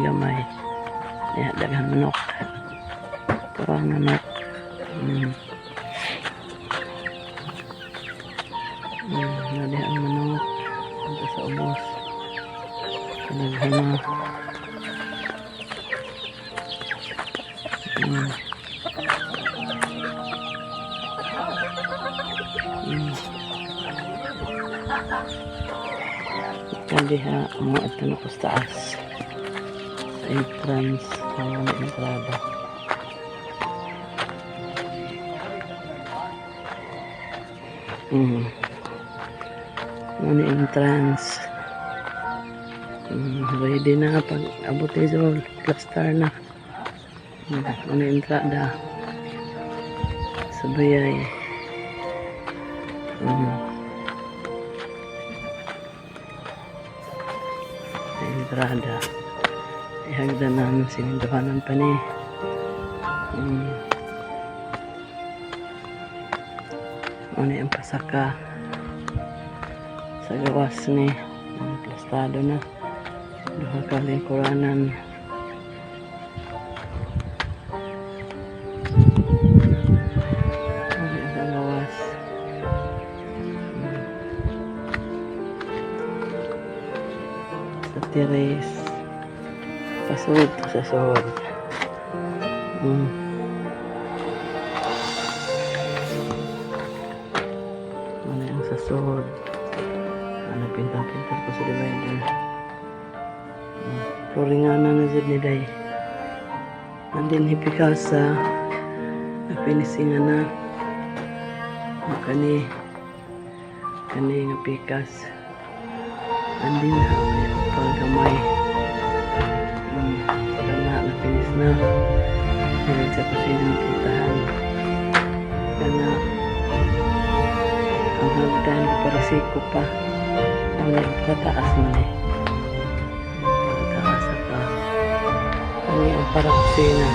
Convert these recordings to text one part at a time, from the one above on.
gamay. Diha daghan manok. Parang manok. Mm. Mm, na diha ang manok. Punta sa ubos. Daghan na. Mm. Mm. Ha, mga ito na ko sa taas. Sa entrance, mga entrada. Mm. Mga entrance. Mm, ready na pag abot ito, plaster na. Mga entrada. Sabayay. Mm. entrada ihagdan namin sininduhanan pa ni hmm. ano pasaka? Sa gawas ni ang plastado na. Duha ka lingkuranan ano sahod. Hmm. ano yung sahod? Ano pinta-pinta ko sa divider hmm. puringanan na dyan ni day nandin hipikaw sa napinisingan na. Kani kani nga pikas andin na may upang na meron sa kusinang puntahan. Kana ang hagdan para siko pa ang nagpataas man eh. Pagkataas pa. Ano ang para kusina?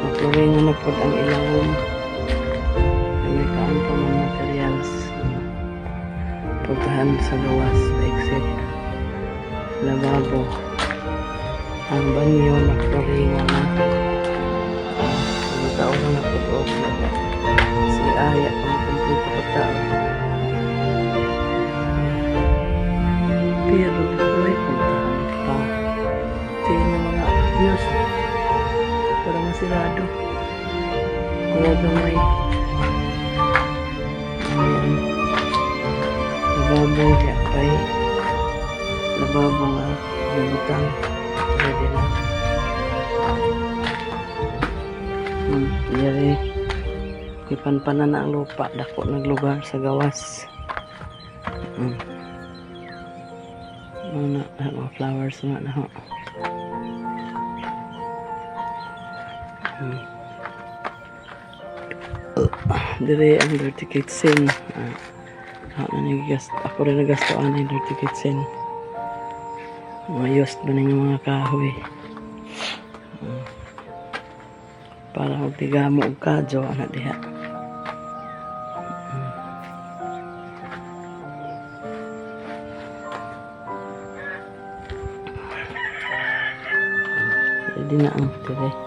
Magpuringan na po ang ilawom may kaan pa man materials. Puntahan sa gawas exit. Lababo ang banyo na floringan na. Ang tao na naputok si Aya ang kumpleto ko tao. Pero may puntahan pa. Tingin ng mga news para masirado wala gamay Ayan. lababo yapay lababo nga lubutang ready na hmm, yari ipanpanan na ang lupa dako naglugar sa gawas hmm. ano na mga flowers na na ho hmm. dire ang dirty kitchen ah. Nagigas, ako rin nagastoan ng dirty kitchen. Mga yost ba ng mga kahoy. Para huwag tigamo og kadyo, anak diha. Ready na ang tire.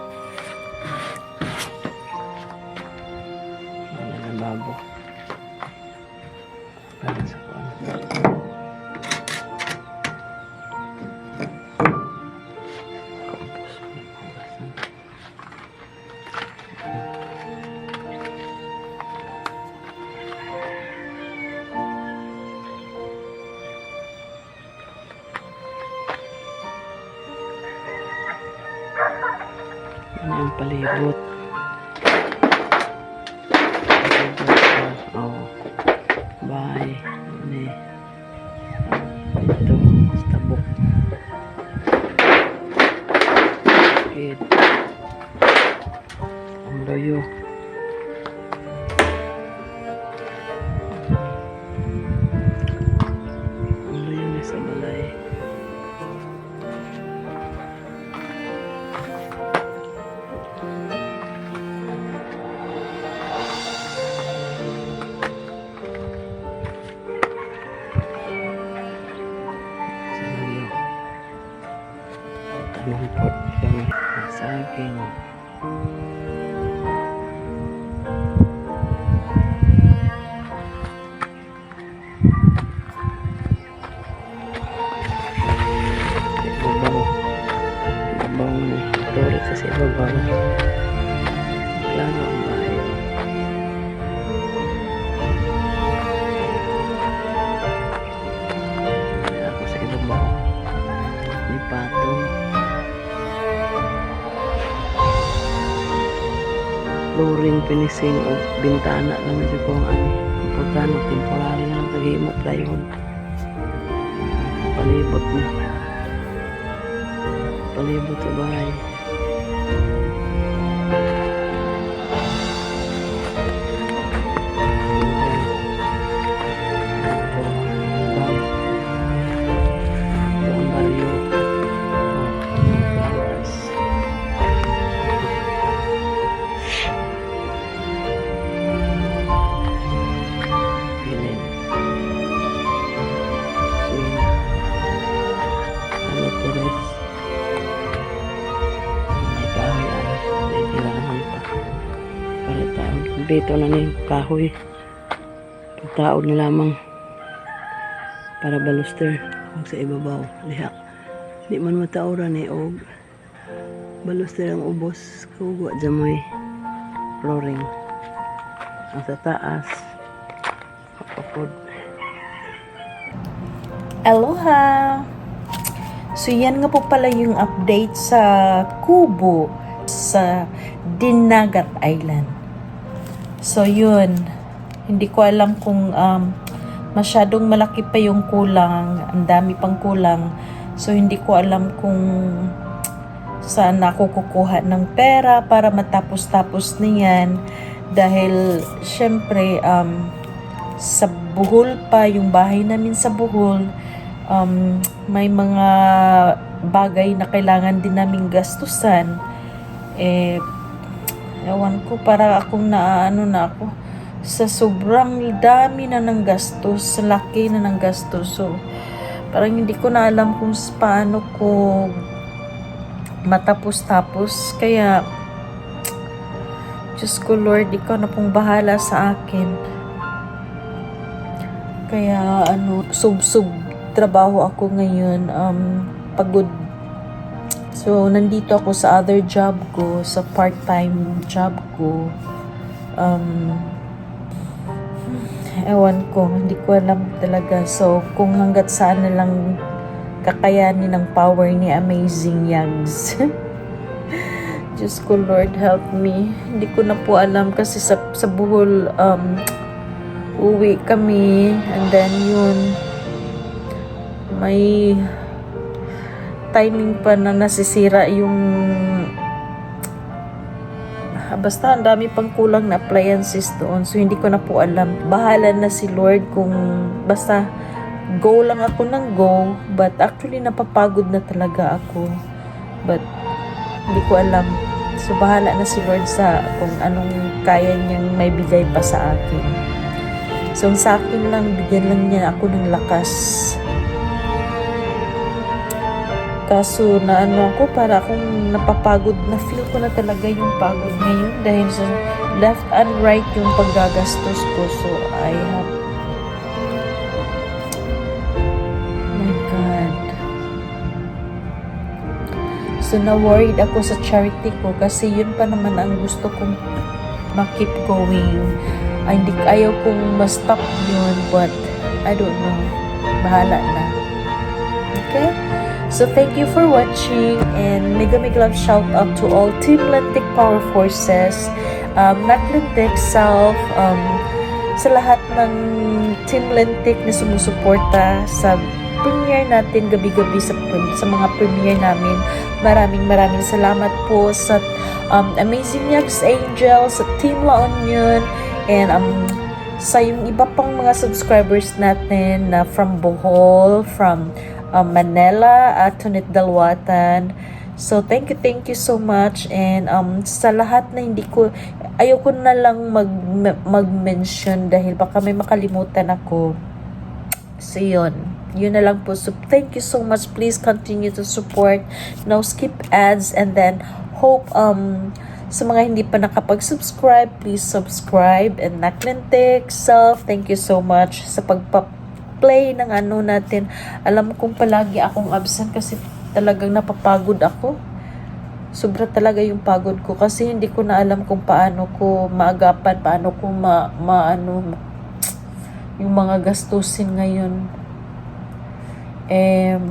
Palibot? Oh. Bye. Ini. Ito. Stabok. Kid. Ang loyo. Saging. Ibabaw. Ibabaw na. Tulit sa ibabaw. Klaro ang Flooring, finishing o bintana naman siya kung ano. Importante, temporary na lang taghimot plywood. Palibot mo. Palibot sa bahay. Dito na na yung kahoy. Pagtaod na lamang. Para baluster. Huwag sa ibabaw. Liha. Di man matauran eh. Og baluster ang ubos. Kugwa eh. Flooring. Ang sa taas. Kapapod. Aloha! So yan nga po pala yung update sa Kubo sa Dinagat Island. So yun, hindi ko alam kung um, masyadong malaki pa yung kulang, ang dami pang kulang. So hindi ko alam kung saan ako kukuha ng pera para matapos-tapos na yan. Dahil syempre um, sa Bohol pa, yung bahay namin sa Bohol, um, may mga bagay na kailangan din namin gastusan. Eh, ewan ko, para akong naano na ako sa sobrang dami na ng gastos, sa laki na ng gastos. So, parang hindi ko na alam kung paano ko matapos-tapos. Kaya, Diyos ko Lord, ikaw na pong bahala sa akin. Kaya ano, sub-sub trabaho ako ngayon. Um, pagod. So, nandito ako sa other job ko, sa part-time job ko. Um, ewan ko, hindi ko alam talaga. So, kung hanggat saan na lang kakayanin ng power ni Amazing Yags. Diyos ko, Lord, help me. Hindi ko na po alam kasi sa, sa buhol, um, uwi kami and then yun may timing pa na nasisira yung Ah, basta ang dami pang kulang na appliances doon. So hindi ko na po alam. Bahala na si Lord kung basta go lang ako ng go but actually napapagod na talaga ako. But hindi ko alam. So bahala na si Lord sa kung anong kaya niyang may bigay pa sa akin. So, sa akin lang, bigyan lang niya ako ng lakas. Kaso, na ano ako, para akong napapagod, na feel ko na talaga yung pagod ngayon dahil sa left and right yung paggagastos ko. So, I have... So, na-worried ako sa charity ko kasi yun pa naman ang gusto kong ma-keep going. Hindi, ayaw kong ma-stop yun, but I don't know. Bahala na. Okay? So, thank you for watching and mega mega love shout out to all Team Lentic Power Forces, um, Not Lentic Self, um, sa lahat ng Team Lentic na sumusuporta sa premiere natin gabi-gabi sa, sa mga premiere namin. Maraming maraming salamat po sa um, Amazing Yags Angel, sa Team La Union, and um, sa yung iba pang mga subscribers natin na from Bohol, from um, Manila, at Tunit Dalwatan. So, thank you, thank you so much. And um, sa lahat na hindi ko, ayoko na lang mag, mag-mention dahil baka may makalimutan ako. So, yun. yun na lang po. So, thank you so much. Please continue to support. No skip ads. And then, hope, um, sa mga hindi pa nakapag-subscribe, please subscribe. And Naklintik, self, thank you so much sa pagpa-play ng ano natin. Alam kong palagi akong absent kasi talagang napapagod ako. Sobra talaga yung pagod ko kasi hindi ko na alam kung paano ko maagapan, paano ko ma, maano, yung mga gastusin ngayon. Um,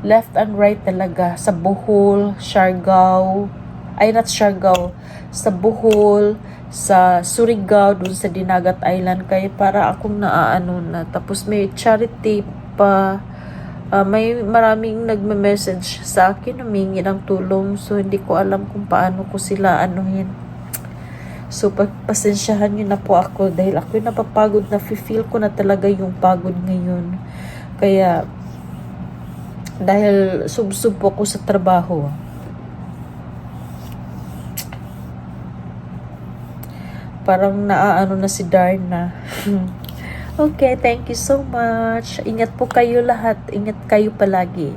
left and right talaga sa Bohol, Siargao, ay not sa Bohol, sa Surigao, dun sa Dinagat Island. Kaya para akong naaano na. Tapos may charity pa. Ah, may maraming nagme-message sa akin humingi ng tulong. So hindi ko alam kung paano ko sila anuhin. So, pagpasensyahan nyo na po ako dahil ako yung napapagod. Na feel ko na talaga yung pagod ngayon. Kaya, dahil sub-sub po ako sa trabaho. Parang naaano na si Darna. okay, thank you so much. Ingat po kayo lahat. Ingat kayo palagi.